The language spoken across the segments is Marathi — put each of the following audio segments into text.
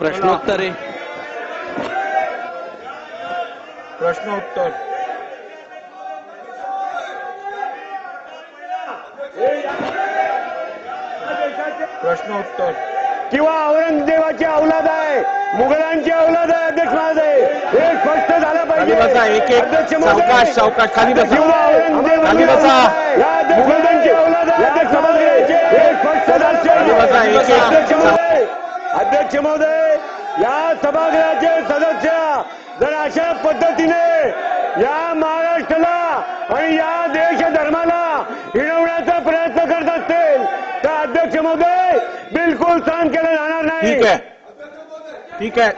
प्रश्नोत्तरे. प्रश्नोत्तर. प्रश्नोत्तर. किंवा औरंगजेबाची अवलाद आहे मुघलांची अवलाद आहे अध्यक्ष महोदय. हे स्पष्ट झालं पाहिजे. बसा एक एक अध्यक्ष महोदय, सावकाश सावकाश खाली बसा. किंवा औरंगजेबाची खाली बसा. आहे. या मुघलांची अवलाद आहे अध्यक्ष महोदय. हे स्पष्ट झालं बसा, एक एक. अध्यक्ष महोदय. अध्यक्ष महोदय या सभागृहाचे सदस्य जर अशा पद्धतीने या महाराष्ट्राला आणि या देश धर्माला हिणवण्याचा प्रयत्न करत असतील तर अध्यक्ष महोदय बिलकुल सहन केलं जाणार नाही. ठीक आहे. ठीक आहे.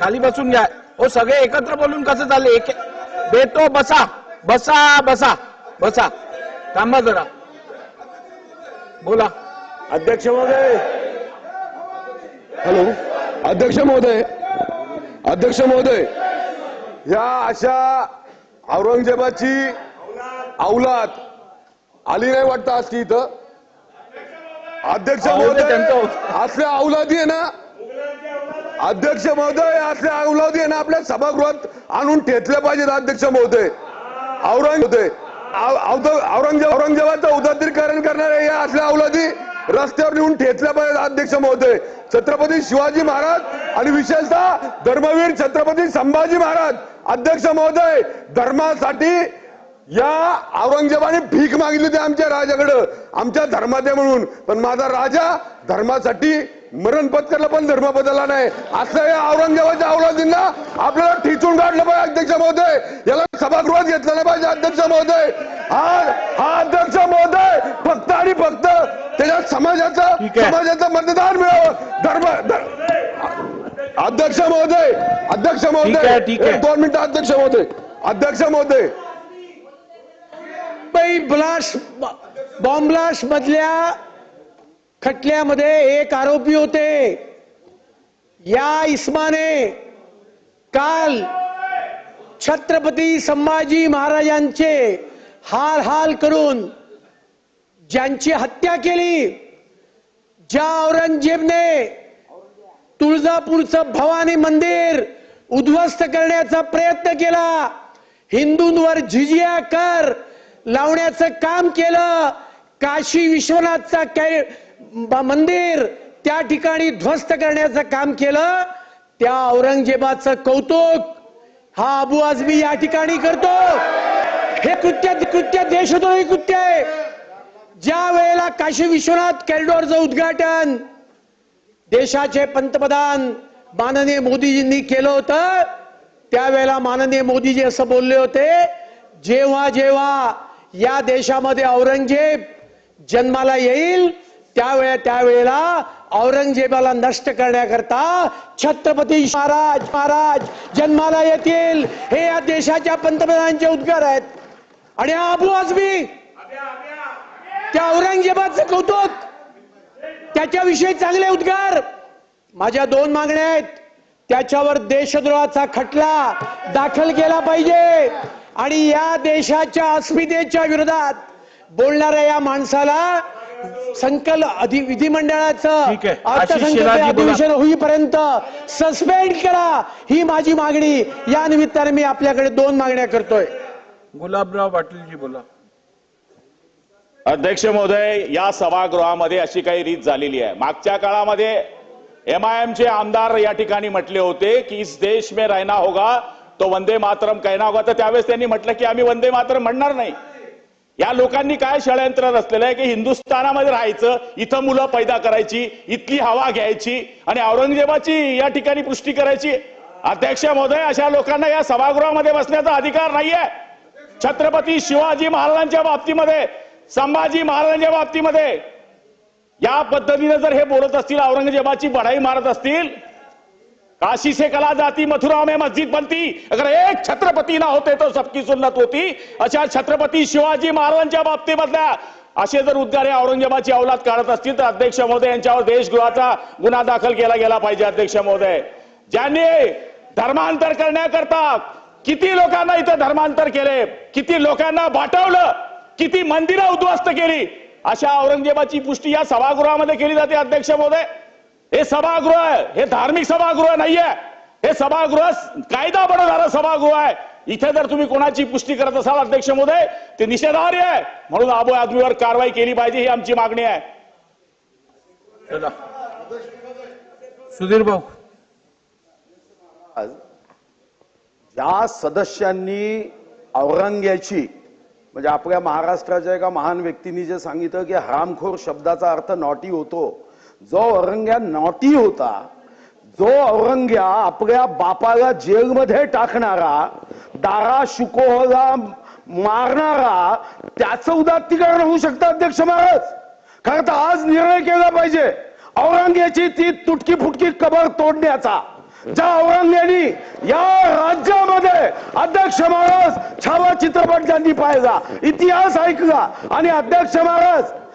खाली बसून घ्या. हो सगळे एकत्र बोलून कसं चालले एक देतो बसा. बसा बसा. बसा. थांबा जरा. बोला. अध्यक्ष महोदय. हॅलो. अध्यक्ष महोदय. अध्यक्ष महोदय. या अशा औरंगजेबाची अवलाद आली नाही वाटतं आज की इथं? अध्यक्ष महोदय असल्या अवलादी आहे ना? अध्यक्ष महोदय असल्या अवलादी आहे ना आपल्या सभागृहात आणून ठेचले पाहिजेत अध्यक्ष महोदय. औरंग औरंगजेब औरंगजेबाचं उदात्तीकरण करणारे या असल्या अवलादी रस्त्यावर नेऊन ठेचल्या पाहिजे अध्यक्ष महोदय. छत्रपती शिवाजी महाराज आणि विशेषतः धर्मवीर छत्रपती संभाजी महाराज. अध्यक्ष महोदय धर्मासाठी या औरंगजेबाने भीक मागितली होती आमच्या राजाकडं. आमच्या धर्मात म्हणून. पण माझा राजा धर्मासाठी मरण पत्करलं पण धर्म बदलला नाही. असं या औरंगजेबाच्या अवलादींना आपल्याला ठिचून काढलं पाहिजे अध्यक्ष महोदय. याला सभागृहात घेतलं नाही पाहिजे अध्यक्ष महोदय. हा हा अध्यक्ष महोदय फक्त आणि फक्त त्याच्या समाजाचं. समाजाचं मतदान मिळावं. धर्म अध्यक्ष महोदय अध्यक्ष महोदय. दोन मिनिटं अध्यक्ष महोदय. अध्यक्ष महोदय. मुंबई ब्लास्ट बॉम्ब ब्लास्ट मधल्या खटल्यामध्ये एक आरोपी होते. या इस्माने काल छत्रपती संभाजी महाराजांचे हाल हाल करून ज्यांची हत्या केली ज्या औरंगजेबने तुळजापूरचं भवानी मंदिर उद्ध्वस्त करण्याचा प्रयत्न केला हिंदूंवर झिजिया कर लावण्याचं काम केलं काशी विश्वनाथचा कै- मंदिर त्या ठिकाणी ध्वस्त करण्याचं काम केलं त्या औरंगजेबाचं कौतुक हा अबू आझमी या ठिकाणी करतो. हे कृत्य कृत्य देशद्रोही कृत्य आहे. ज्या वेळेला काशी विश्वनाथ कॉरिडॉरचं उद्घाटन देशाचे पंतप्रधान माननीय मोदीजींनी केलं होतं त्यावेळेला माननीय मोदीजी असं बोलले होते जेव्हा जेव्हा या देशामध्ये औरंगजेब जन्माला येईल त्यावेळे त्यावेळेला औरंगजेबाला नष्ट करण्याकरता छत्रपती महाराज महाराज जन्माला येतील. हे या देशाच्या पंतप्रधानांचे उद्गार आहेत. आणि हा अबू आझमी त्या औरंगजेबाचं कौतुक! त्याच्याविषयी चांगले उद्गार! माझ्या दोन मागण्या आहेत. त्याच्यावर देशद्रोहाचा खटला दाखल केला पाहिजे. आणि या देशाच्या अस्मितेच्या विरोधात बोलणाऱ्या या माणसाला संकल अधि विधिमंडळाचं अर्थसंकल्प. अधिवेशन होईपर्यंत सस्पेंड करा ही माझी मागणी. या निमित्ताने मी आपल्याकडे दोन मागण्या करतोय. गुलाबराव पाटीलजी बोला. अध्यक्ष महोदय या सभागृहामध्ये अशी काही रीत झालेली आहे. मागच्या काळामध्ये एम आय एमचे आमदार या ठिकाणी म्हटले होते की इस देश में रहना होगा तो वंदे मातरम कहना होगा. तर त्यावेळेस त्यांनी म्हटलं की आम्ही वंदे मातरम म्हणणार नाही. या लोकांनी काय षडयंत्र रचलेलं आहे की हिंदुस्थानामध्ये राहायचं इथं मुलं पैदा करायची इथली हवा घ्यायची आणि औरंगजेबाची या ठिकाणी पुष्टी करायची. अध्यक्ष महोदय अशा लोकांना या सभागृहामध्ये बसण्याचा अधिकार नाहीये. छत्रपती शिवाजी महाराजांच्या बाबतीमध्ये संभाजी महाराजांच्या बाबतीमध्ये या पद्धतीने जर हे बोलत असतील औरंगजेबाची बढाई मारत असतील काशी से कला जाती मथुरा में मस्जिद बनती अगर एक छत्रपती ना होते तो सबकी सुन्नत होती। अशा छत्रपती शिवाजी महाराजांच्या बाबतीमधल्या असे जर उद्गार हे औरंगजेबाची अवलाद काढत असतील तर अध्यक्ष महोदय यांच्यावर देशगृहाचा गुन्हा दाखल केला गेला पाहिजे अध्यक्ष महोदय. ज्यांनी धर्मांतर करण्याकरता किती लोकांना इथं धर्मांतर केले? किती लोकांना बाटवलं किती मंदिरं उद्ध्वस्त केली. अशा औरंगजेबाची पुष्टी या सभागृहामध्ये केली जाते अध्यक्ष महोदय. हे सभागृह आहे हे धार्मिक सभागृह नाहीये. हे सभागृह कायदा बनवणारं सभागृह आहे. इथे जर तुम्ही कोणाची पुष्टी करत असाल अध्यक्ष महोदय ते निषेधार्ह आहे. म्हणून आबो आदमीवर कारवाई केली पाहिजे ही आमची मागणी आहे. चला. सुधीर भाऊ. ज्या सदस्यांनी औरंग्याची म्हणजे आपल्या महाराष्ट्राच्या एका महान व्यक्तीने जे सांगितलं की हरामखोर शब्दाचा अर्थ नॉटी होतो. जो औरंग्या नॉटी होता जो औरंग्या आपल्या बापाला जेलमध्ये टाकणारा दारा शुकोहला मारणारा त्याचं उदात्तीकरण होऊ शकतं अध्यक्ष महाराज. खरं तर आज निर्णय केला पाहिजे. औरंग्याची ती तुटकी फुटकी कबर तोडण्याचा. ज्या औरंग्यानी या राज्यामध्ये अध्यक्ष महाराज छावा चित्रपट ज्यांनी पाहिला इतिहास ऐकला आणि अध्यक्ष महाराज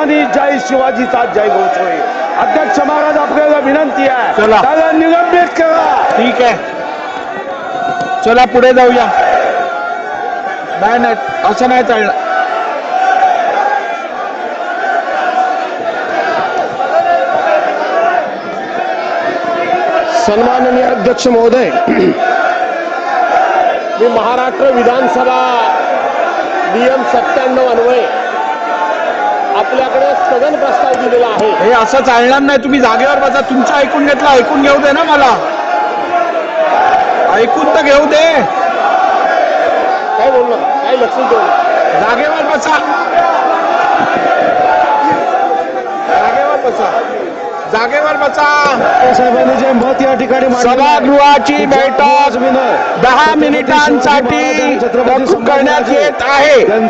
जय भवानी जय शिवाजीचा जय घोष होईल अध्यक्ष महाराज आपल्याला विनंती आहे. चला. त्याला निलंबित करा. ठीक आहे. चला पुढे जाऊया. नाही नाही असं नाही चालणार. सन्माननीय अध्यक्ष महोदय मी महाराष्ट्र विधानसभा नियम सत्त्याण्णव अन्वये आपल्याकडे स्थगन प्रस्ताव दिलेला आहे. हे असं चालणार नाही. तुम्ही जागेवर बसा. तुमचं ऐकून घेतलं ऐकून घेऊ दे ना मला. ऐकून तर घेऊ दे. काय बोललो? काय लक्ष देऊ. जागेवर बसा. जागेवर बसा. जागेवर बसा. साहेबांनी जे मत या ठिकाणी सभागृहाची बैठक विनय. दहा मिनिटांसाठी करण्यात येत आहे. त्यांचं